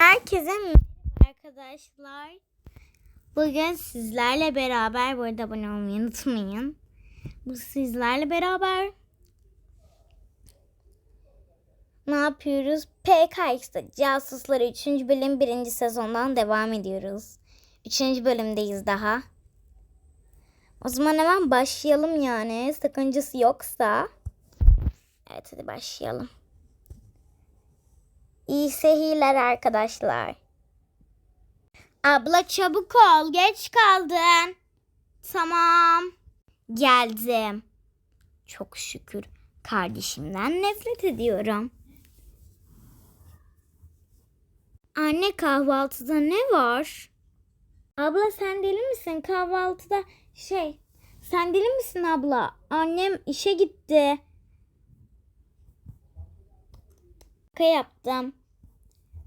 Herkese merhaba arkadaşlar. Bugün sizlerle beraber bu arada abone olmayı unutmayın. Bu sizlerle beraber ne yapıyoruz? PKX'da Casusları 3. bölüm 1. sezondan devam ediyoruz. 3. bölümdeyiz daha. O zaman hemen başlayalım yani. Sakıncası yoksa. Evet hadi başlayalım. İyi seyirler arkadaşlar. Abla çabuk ol. Geç kaldın. Tamam. Geldim. Çok şükür. Kardeşimden nefret ediyorum. Anne kahvaltıda ne var? Abla sen deli misin? Kahvaltıda şey... Sen deli misin abla? Annem işe gitti. Şaka yaptım.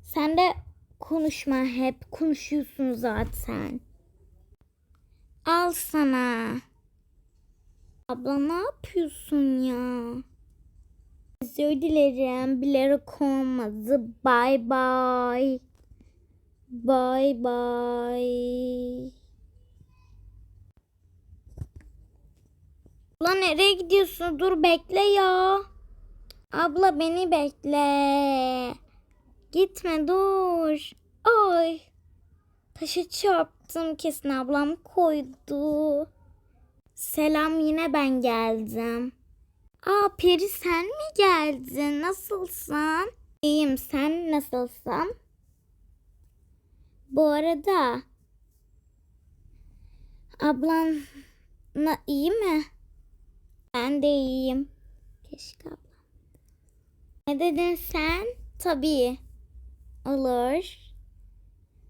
Sen de konuşma hep. Konuşuyorsun zaten. Al sana. Abla ne yapıyorsun ya? Özür dilerim. Bilerek olmadı. Bye bye. Bye bye. Abla nereye gidiyorsun? Dur bekle ya. Abla beni bekle. Gitme dur. Ay. Taşı çarptım kesin ablam koydu. Selam yine ben geldim. Aa Peri sen mi geldin? Nasılsın? İyiyim sen nasılsın? Bu arada ablan iyi mi? Ben de iyiyim. Keşke ablam. Ne dedin sen? Tabii. Olur.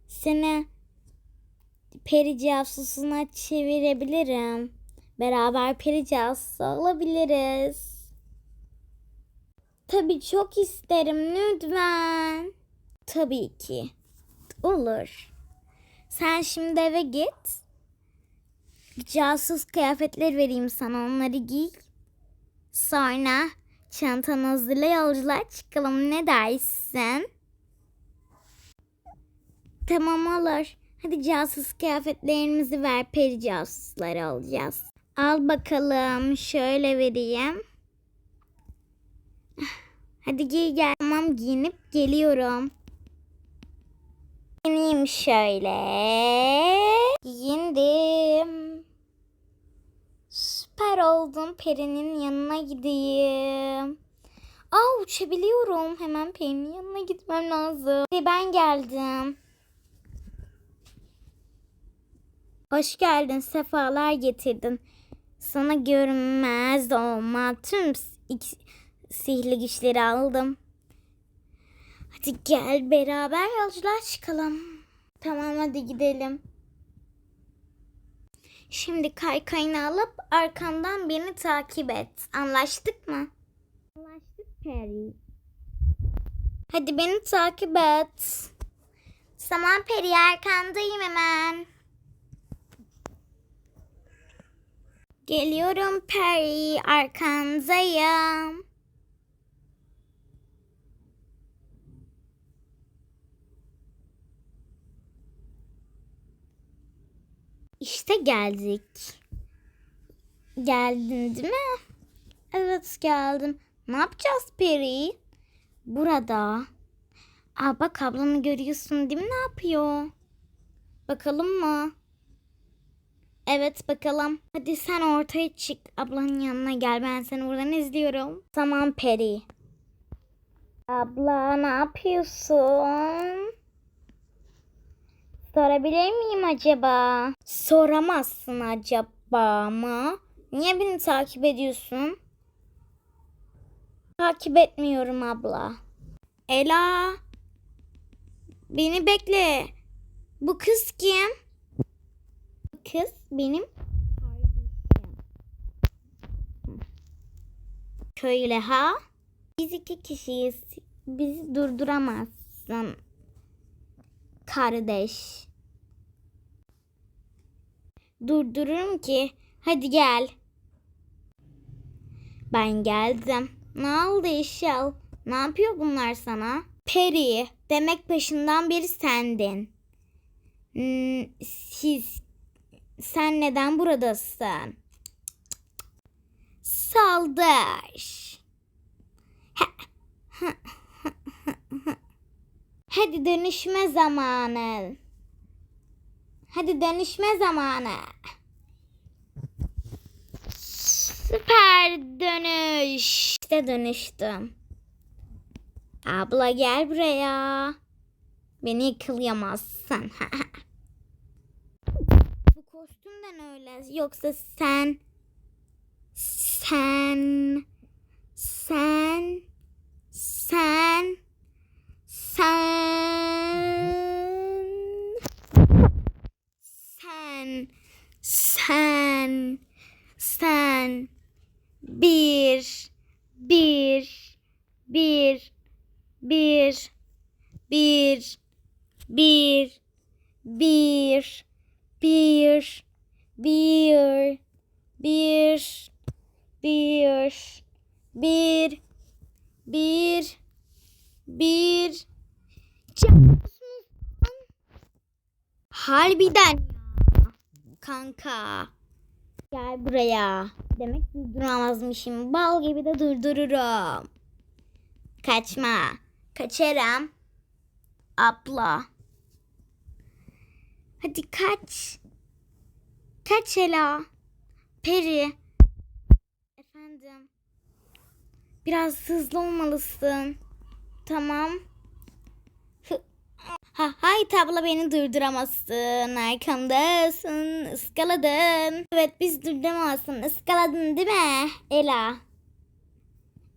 Seni peri casusuna çevirebilirim. Beraber peri casusu olabiliriz. Tabii çok isterim lütfen. Tabii ki. Olur. Sen şimdi eve git. Casus kıyafetler vereyim sana onları giy. Sonra çantanı hazırla yolculuğa çıkalım ne dersin? Tamam olur. Hadi casus kıyafetlerimizi ver peri casusları alacağız. Al bakalım şöyle vereyim. Hadi giy gel. Tamam giyinip geliyorum. Giyineyim şöyle. Giyindim. Süper oldum. Peri'nin yanına gideyim. Aa uçabiliyorum. Hemen Peri'nin yanına gitmem lazım. Ve ben geldim. Hoş geldin. Sefalar getirdin. Sana görünmez olma. Tüm sihirli güçleri aldım. Hadi gel beraber yolculuğa çıkalım. Tamam hadi gidelim. Şimdi kaykayını alıp arkamdan beni takip et. Anlaştık mı? Anlaştık Peri. Hadi beni takip et. Tamam Peri arkandayım hemen. Geliyorum Peri arkandayım. İşte geldik. Geldin değil mi? Evet geldim. Ne yapacağız Peri? Burada. Aa bak ablanı görüyorsun değil mi ne yapıyor? Bakalım mı? Evet bakalım. Hadi sen ortaya çık. Ablanın yanına gel. Ben seni buradan izliyorum. Tamam Peri. Abla ne yapıyorsun? Sorabilir miyim acaba? Soramazsın acaba ama. Niye beni takip ediyorsun? Takip etmiyorum abla. Ela. Beni bekle. Bu kız kim? Bu kız benim. Şöyle ha? Biz iki kişiyiz. Bizi durduramazsın. Kardeş. Durdururum ki. Hadi gel. Ben geldim. Ne oldu Işıl? Ne yapıyor bunlar sana? Peri, Demek başından beri sendin. Hmm, siz sen neden buradasın? Saldır. Hadi dönüşme zamanı. Hadi dönüşme zamanı. Süper dönüş. İşte dönüştüm. Abla gel buraya. Beni yıkılayamazsın. Bu kostümden öyle. Yoksa sen... Sen... Sen... Sen... Sen... Bir... Bir... Bir... Bir... Bir... Bir... Bir... Bir... Bir... Bir... Bir... Bir... Bir... Bir... Harbiden. Kanka. Gel buraya. Demek durduramazmışım. Bal gibi de durdururum. Kaçma. Kaçarım. Abla. Hadi kaç. Kaç Ela. Peri. Efendim. Biraz hızlı olmalısın. Tamam. Ha, hayt abla beni durduramazsın. Arkamdasın. Iskaladın. Evet biz durduramazsın. Iskaladın değil mi Ela?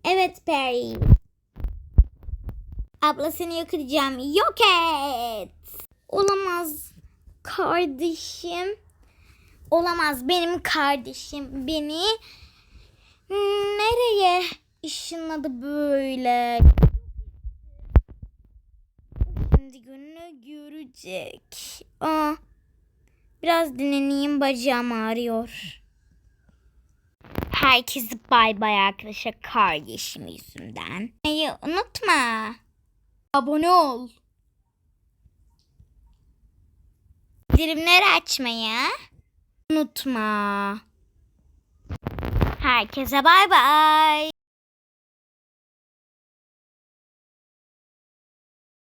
Evet Perry. Abla seni yok edeceğim. Yok et. Olamaz kardeşim. Olamaz benim kardeşim. Beni nereye ışınladı böyle? Şimdi gününü görecek. Aa, biraz dinleneyim bacağım ağrıyor. Herkese bay bay arkadaşlar kardeşim yüzünden. Neyi unutma. Abone ol. Bildirimleri açmayı unutma. Herkese bay bay.